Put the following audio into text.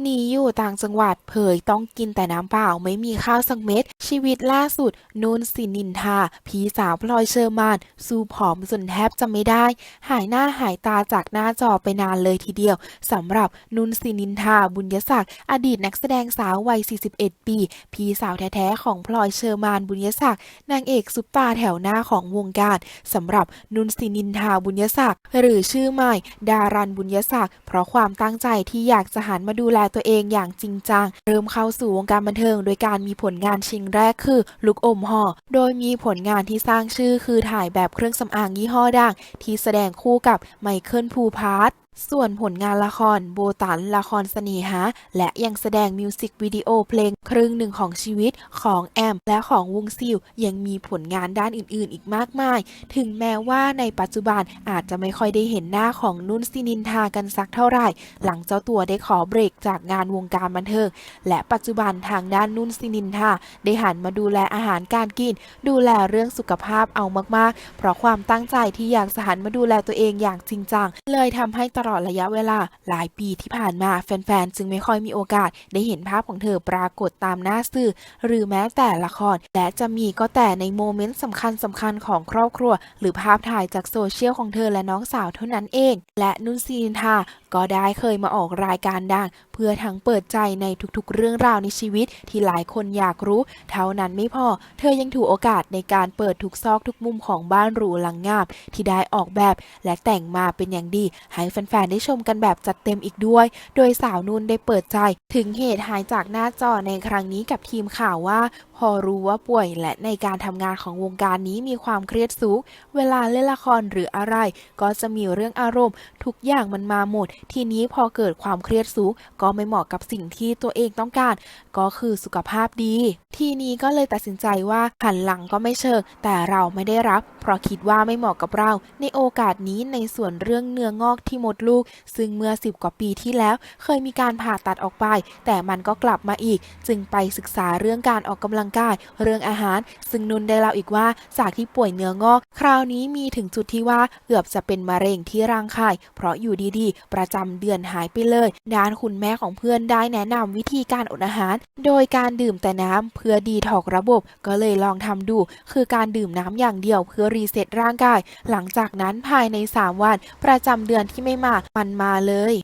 หนีอยู่ต่างจังหวัดเผยต้องกินแต่น้ำเปล่าไม่มีข้าวสักเม็ด ชีวิตล่าสุดนุนสินินทาผีสาวพลอยเชอร์มานสู้ผอมจนแทบจะไม่ได้ หายหน้าหายตาจากหน้าจอไปนานเลยทีเดียวสำหรับนุนสินินทาบุญยศักดิ์อดีตนักแสดงสาววัย 41 ปี พี่สาวแท้ๆของพลอยเชอร์มานบุญยศักดิ์นางเอกซุปตาแถวหน้าของวงการสำหรับนุนสินินทาบุญยศักดิ์หรือชื่อใหม่ ดารันบุญยศักดิ์เพราะความตั้งใจที่อยากจะหันมาดูแลตัวเองอย่างจริงจัง เริ่มเข้าสู่วงการบันเทิง โดยการมีผลงานชิงแรกคือลุกอมห่อ โดยมีผลงานที่สร้างชื่อคือถ่ายแบบเครื่องสำอางยี่ห้อดังที่แสดงคู่กับไมเคิลภูพาร์ท ส่วนผลงานละครโบตันละครเสน่หาและยังแสดงมิวสิกวิดีโอเพลงครึ่งหนึ่งของชีวิตของแอม และของวงซิลยังมีผลงานด้านอื่นๆ อีกมากมาย ถึงแม้ว่าในปัจจุบันอาจจะไม่ค่อยได้เห็นหน้าของนุ่นซินินทากันสักเท่าไหร่ หลังเจ้าตัวได้ขอเบรกจากงานวงการบันเทิงและปัจจุบันทางด้านนุ่นซินินทาได้หันมาดูแลอาหารการกิน ดูแลเรื่องสุขภาพเอามากๆ เพราะความตั้งใจที่อยากจะหันมาดูแลตัวเองอย่างจริงจังเลยทำให้ตลอดระยะเวลาหลายปีที่ผ่านมาแฟนๆ จึงไม่ค่อยมีโอกาส ได้เห็นภาพของเธอปรากฏตามหน้าสื่อ หรือแม้แต่ละคร และจะมีก็แต่ในโมเมนต์สำคัญสำคัญๆของครอบครัว หรือภาพถ่ายจากโซเชียลของเธอและน้องสาวเท่านั้นเอง และนุ่นซีนทาก็ได้เคยมาออกรายการดัง เพื่อทั้งเปิดใจในทุกๆ เรื่องราวในชีวิตที่หลายคนอยากรู้ เท่านั้นไม่พอ เธอยังถือโอกาสในการเปิดทุกซอกทุกมุมของบ้านหรูหลังงามที่ได้ออกแบบ และแต่งมาเป็นอย่างดีให้แฟฟนๆได้ชมกันแบบจัดเต็มอีกด้วย โดยสาวนุ่นได้เปิดใจ ถึงเหตุหายจากหน้าจอในครั้งนี้กับทีมข่าวว่า พอรู้ว่าป่วยและในการทำงานของวงการนี้มีความเครียดสูง เวลาเล่นละครหรืออะไร ก็จะมีเรื่องอารมณ์ ทุกอย่างมันมาหมด ทีนี้พอเกิดความเครียดสูง ก็ไม่เหมาะกับสิ่งที่ตัวเองต้องการ ก็คือสุขภาพดี ทีนี้ก็เลยตัดสินใจว่าหันหลังก็ไม่เชิง แต่เราไม่ได้รับ เพราะคิดว่าไม่เหมาะกับเรา ในโอกาสนี้ในส่วนเรื่องเนื้องอกที่มดลูก ซึ่งเมื่อ 10 กว่าปีที่แล้ว เคยมีการผ่าตัดออกไป แต่มันก็กลับมาอีก จึงไปศึกษาเรื่องการออกกำลังกาย เรื่องอาหาร ซึ่งนุนได้เล่าอีกว่า จากที่ป่วยเนื้องอก คราวนี้มีถึงจุดที่ว่าเกือบจะเป็นมะเร็งที่ร่างกาย เพราะอยู่ดีๆ ประจำเดือนหายไปเลยด้านคุณแม่ของเพื่อนได้แนะนำวิธีการอดอาหาร โดยการดื่มแต่น้ำเพื่อดีถอกระบบ ก็เลยลองทำดู คือการดื่มน้ำอย่างเดียวเพื่อรีเซ็ตร่างกาย หลังจากนั้นภายใน 3 วัน ประจำเดือนที่ไม่มามันมาเลย